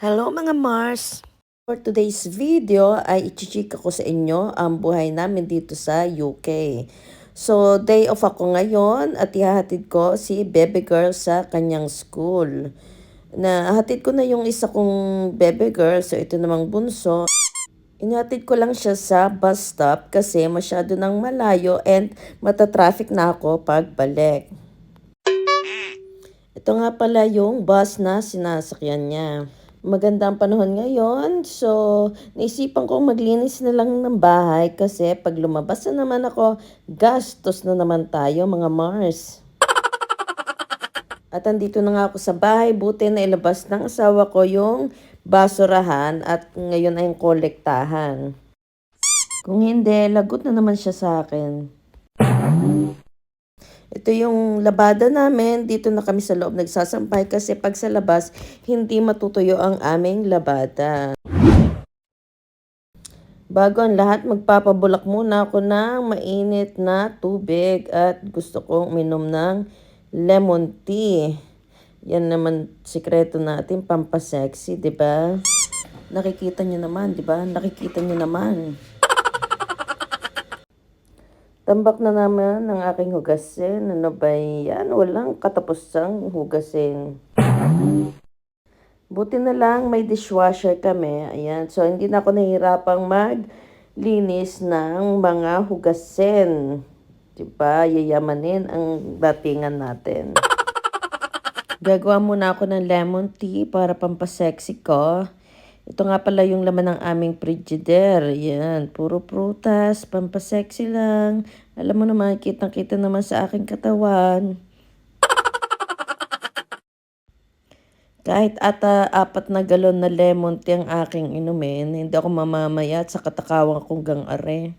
Hello mga Mars! For today's video ay ichichika ko sa inyo ang buhay namin dito sa UK. So, day off ako ngayon at ihahatid ko si baby girl sa kanyang school. Nahatid ko na yung isa kong baby girl, so ito namang bunso. Inatid ko lang siya sa bus stop kasi masyado nang malayo and matatraffic na ako pagbalik. Ito nga pala yung bus na sinasakyan niya. Maganda ang panahon ngayon, so naisipan kong maglinis na lang ng bahay kasi pag lumabas na naman ako, gastos na naman tayo mga Mars. At andito na nga ako sa bahay, buti na ilabas ng asawa ko yung basurahan at ngayon ay kolektahan. Kung hindi, lagot na naman siya sa akin. Ito yung labada namin. Dito na kami sa loob nagsasampay kasi pag sa labas, hindi matutuyo ang aming labada. Bago ang lahat, magpapabulak muna ako ng mainit na tubig at gusto kong minom ng lemon tea. Yan naman sikreto natin, pampasexy, di ba? Nakikita niyo naman, di ba? Nakikita niyo naman. Tambak na naman ng aking hugasin. Ano ba yan? Walang katapusang hugasin. Buti na lang may dishwasher kami. Ayan. So, hindi na ako nahihirapang maglinis ng mga hugasin. Diba? Yayamanin ang datingan natin. Gagawa muna ako ng lemon tea para pampasexy ko. Ito nga pala yung laman ng aming frigider. Yan, puro prutas, pampasexy lang. Alam mo naman, kitang-kita naman sa aking katawan. Kahit ata apat na galon na lemon tea ang aking inumin, hindi ako mamamaya sa katakawang kong gang are.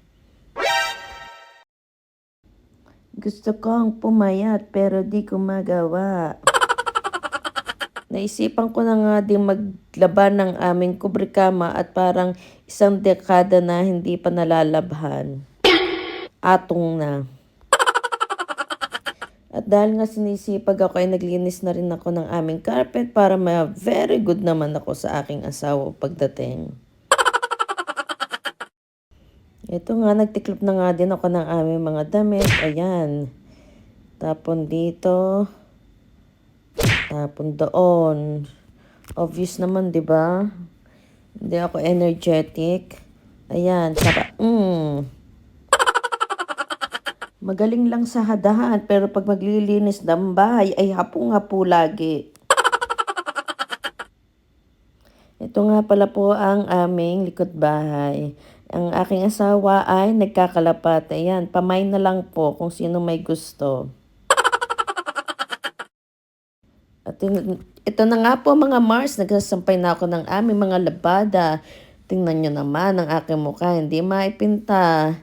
Gusto kong pumayat pero di ko magawa. Naisipan ko na nga din maglaban ng aming kubrikama at parang isang dekada na hindi pa nalalabhan. Atong na. At dahil nga sinisipag ako ay naglinis na rin ako ng aming carpet para ma very good naman ako sa aking asawa pagdating. Ito nga, nagtiklop na nga din ako ng aming mga damit. Ayan. Tapon dito. Tapon doon. Obvious naman, di ba? Hindi ako energetic. Ayan, saka, mm. Magaling lang sa hadahan, pero pag maglilinis ng bahay, ay hapong-hapo lagi. Ito nga pala po ang aming likod bahay. Ang aking asawa ay nagkakalapat. Ayan, pamay na lang po kung sino may gusto. At ito na nga po mga Mars, nagsasampay na ako ng aming mga labada. Tingnan nyo naman ang aking mukha, hindi maipinta.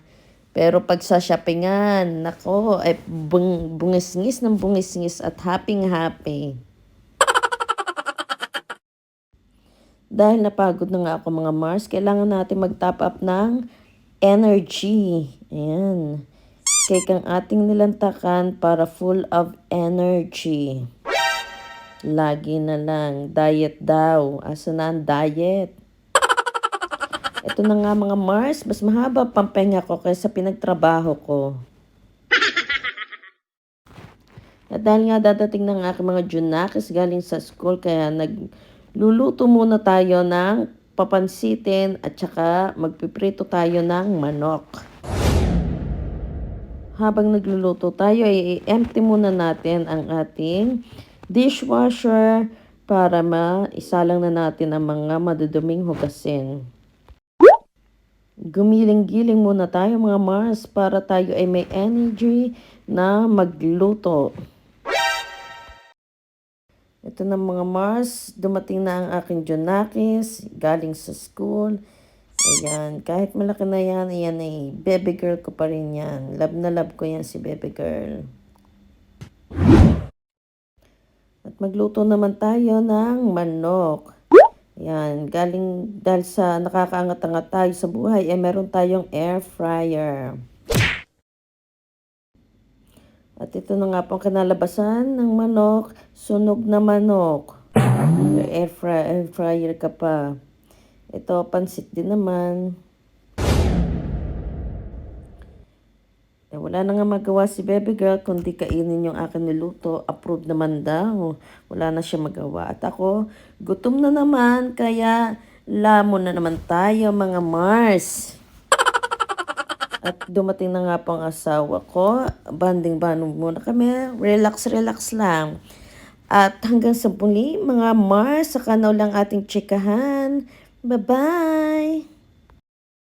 Pero pag sa shoppingan, nako, ay bung, bungisngis ng bungisngis at happy-happy. Dahil napagod na nga ako mga Mars, kailangan natin mag-top up ng energy. Ayan. Cake ang ating nilantakan para full of energy. Lagi na lang, diet daw. Asa na ang diet? Ito na nga mga Mars, mas mahaba pampahinga ko kaysa pinagtrabaho ko. At dahil nga dadating ng aking mga junakis galing sa school, kaya nagluluto muna tayo ng papansitin at saka magpiprito tayo ng manok. Habang nagluluto tayo, ay empty muna natin ang ating dishwasher para maisalang na natin ang mga maduduming hugasin. Gumiling-giling muna tayo mga Mars para tayo ay may energy na magluto. Ito na mga Mars, dumating na ang aking Junakis, galing sa school. Ayan, kahit malaki na yan, ayan ay baby girl ko pa rin yan. Love na love ko yan si baby girl. At magluto naman tayo ng manok. Yan, galing dahil sa nakakaangat-angat tayo sa buhay, eh meron tayong air fryer. At ito na nga po ang kinalabasan ng manok, sunog na manok. Air, fry, air fryer ka pa. Ito, pansit din naman. Wala na nga magawa si baby girl kundi kainin yung akin niluto. Approved naman daw. Wala na siya magawa. At ako, gutom na naman. Kaya, lamon na naman tayo mga Mars. At dumating na nga po ang asawa ko. Banding-banding muna kami. Relax, relax lang. At hanggang sa muli, mga Mars, sa kanaw lang ating chikahan. Bye-bye!